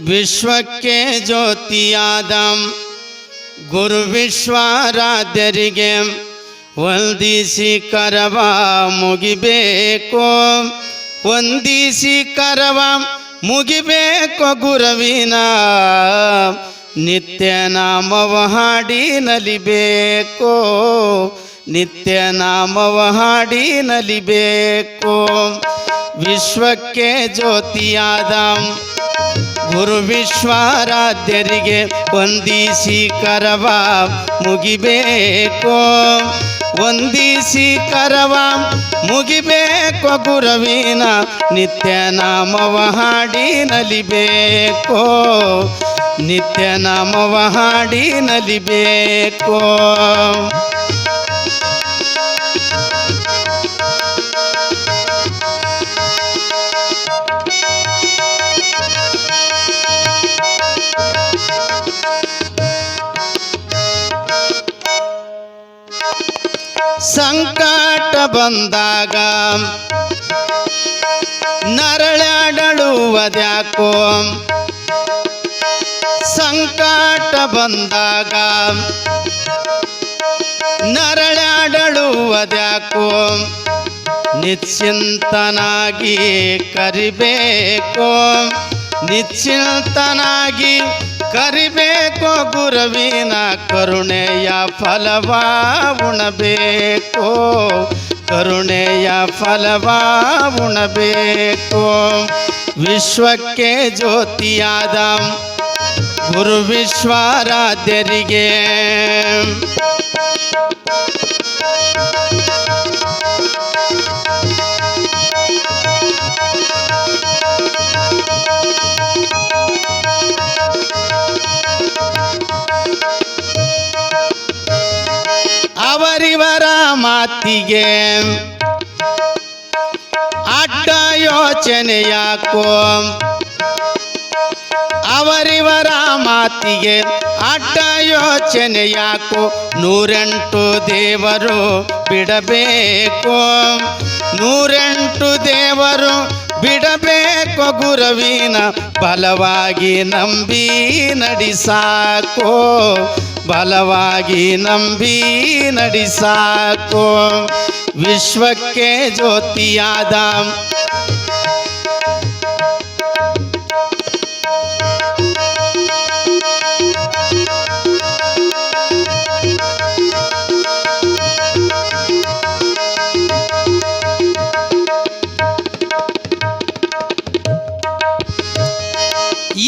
ವಿಶ್ವಕ್ಕೆ ಜ್ಯೋತಿಯಾದ. ಗುರು ವಿಶ್ವಾರಾಧ್ಯರಿಗೆ ಒಂದಿಸಿ ಕರವ ಮುಗಿಬೇಕು. ಒಂದಿಸಿ ಕರವ ಮುಗಿಬೇಕು ಗುರುವಿನ. ನಿತ್ಯ ನಾಮವ ಹಾಡಿ ನಲಿಬೇಕು. ನಿತ್ಯ ನಾಮವ ಹಾಡಿ ನಲಿಬೇಕು. ವಿಶ್ವಕ್ಕೆ ಜ್ಯೋತಿಯಾದ. ಗುರು ವಿಶ್ವಾರಾಧ್ಯರಿಗೆ ಒಂದಿಸಿ ಕರವ. ಮುಗಿಬೇಕು. ಒಂದಿಸಿ ಕರವ. ಮುಗಿಬೇಕು ಗುರುವಿನ. ನಿತ್ಯ ನಾಮವ ಹಾಡಿ ನಲಿಬೇಕು. ನಿತ್ಯ ನಾಮವ ಹಾಡಿ ನಲಿಬೇಕು. ಬಂದಾಗ ನರಳಾಡಳುವುದ್ಯಾಕೋ ಸಂಕಟ ಬಂದಾಗ ನರಳಾಡಳುವುದ್ಯಾಕೋ ನಿಶ್ಚಿಂತನಾಗಿ ಕರಿಬೇಕು. ನಿಶ್ಚಿಂತನಾಗಿ ಕರಿಬೇಕು ಗುರುವಿನ ಕರುಣೆಯ ಫಲವ ಉಣಬೇಕು. ಕರುಣೆಯ ಫಲವ ಉಣಬೇಕು ವಿಶ್ವಕ್ಕೆ ಜ್ಯೋತಿಯಾದ ಗುರು ವಿಶ್ವಾರಾಧ್ಯರಿಗೆ ಮಾತಿಗೆ ಅಡ್ಡ ಯೋಚನೆಯಾಕೋ. ಅವರಿವರ ಮಾತಿಗೆ ಅಡ್ಡ ಯೋಚನೆಯಾಕೋ. ನೂರೆಂಟು ದೇವರು ಬಿಡಬೇಕು. ನೂರೆಂಟು ದೇವರು ಬಿಡಬೇಕು ಗುರುವಿನ ಬಲವಾಗಿ ನಂಬಿ ನಡಿಸಾಕೋ ಬಲವಾಗಿ ನಂಬಿ ನಡಿಸಾಕೋ ವಿಶ್ವಕ್ಕೆ ಜ್ಯೋತಿಯಾದ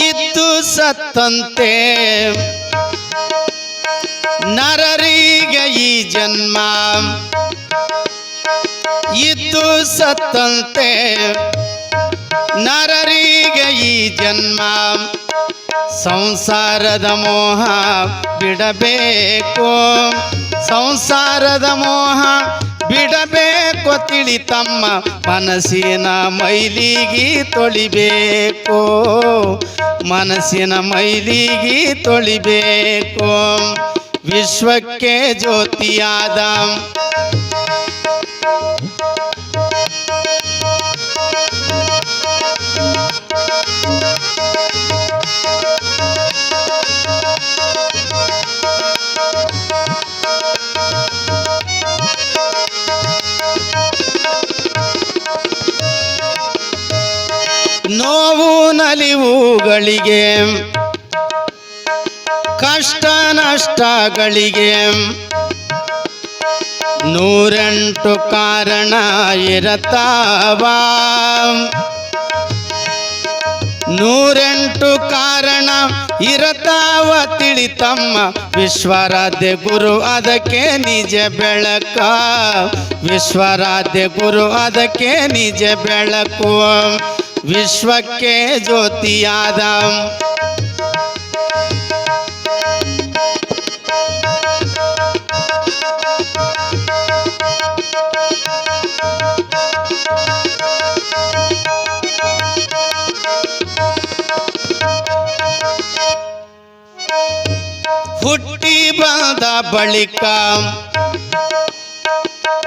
ಇದ್ದು ಸತ್ತಂತೆ. ನರರಿಗೆ ಈ ಜನ್ಮ ಇದ್ದು ಸತ್ತಂತೆ. ನರರಿಗೆ ಈ ಜನ್ಮ ಸಂಸಾರದ ಮೋಹ ಬಿಡಬೇಕು. ಸಂಸಾರದ ಮೋಹ ಬಿಡಬೇಕು ತಿಳಿ ತಮ್ಮ ಮನಸ್ಸಿನ ಮೈಲಿಗಿ ತೊಳಿಬೇಕು. ಮನಸ್ಸಿನ ಮೈಲಿಗಿ ತೊಳಿಬೇಕು. ವಿಶ್ವಕ್ಕೆ ಜ್ಯೋತಿಯಾದ ನೋವು ನಲಿವುಗಳಿಗೆ ಕಷ್ಟ ನಷ್ಟಗಳಿಗೆ ನೂರೆಂಟು ಕಾರಣ ಇರತಾವ. ನೂರೆಂಟು ಕಾರಣ ಇರತಾವ ತಿಳಿತಮ್ಮ. ವಿಶ್ವರಾಧ್ಯ ಗುರು ಅದಕ್ಕೆ ನಿಜ ಬೆಳಕ. ವಿಶ್ವರಾಧ್ಯ ಗುರು ಅದಕ್ಕೆ ನಿಜ ಬೆಳಕು. ವಿಶ್ವಕ್ಕೆ ಜ್ಯೋತಿಯಾದ ಹುಟ್ಟಿ ಬಂದ ಬಳಿಕ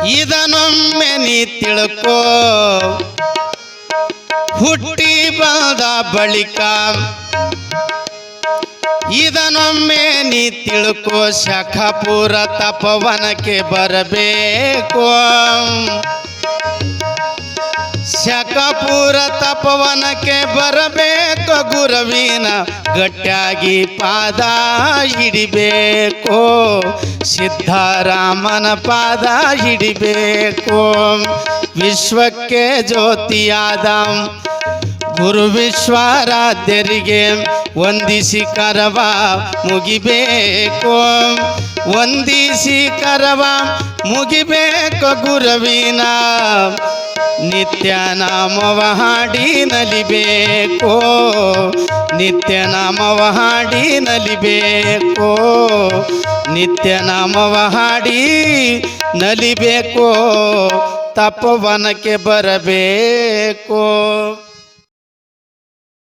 ಇದನ್ನೊಮ್ಮೆ ನೀ ತಿಳ್ಕೋ. ಹುಟ್ಟಿ ಬಂದ ಬಳಿಕ ಇದನ್ನೊಮ್ಮೆ ನೀ ತಿಳ್ಕೋ. ಶಖಪುರ ತಪವನಕ್ಕೆ ಬರಬೇಕು. ಶಕಪುರ ತಪವನಕ್ಕೆ ಬರಬೇಕು ಗುರುವಿನ ಗಟ್ಟಿಯಾಗಿ ಪಾದ ಹಿಡಿಬೇಕು ಸಿದ್ಧರಾಮನ ಪಾದ ಹಿಡಿಬೇಕು ವಿಶ್ವಕ್ಕೆ ಜ್ಯೋತಿಯಾದ ಗುರು ವಿಶ್ವರಾಧ್ಯರಿಗೆ ವಂದಿಸಿ ಕರವ ಮುಗಿಬೇಕು ವಂದಿಸಿ ಕರವ ಮುಗಿಬೇಕು ಗುರುವಿನ ನಿತ್ಯ ನಾಮವ ಹಾಡಿ ನಲಿಬೇಕು. ನಿತ್ಯ ನಾಮವ ಹಾಡಿ ನಲಿಬೇಕು. ನಿತ್ಯ ನಾಮವ ಹಾಡಿ ನಲಿಬೇಕು. ತಪವನಕ್ಕೆ ಬರಬೇಕು.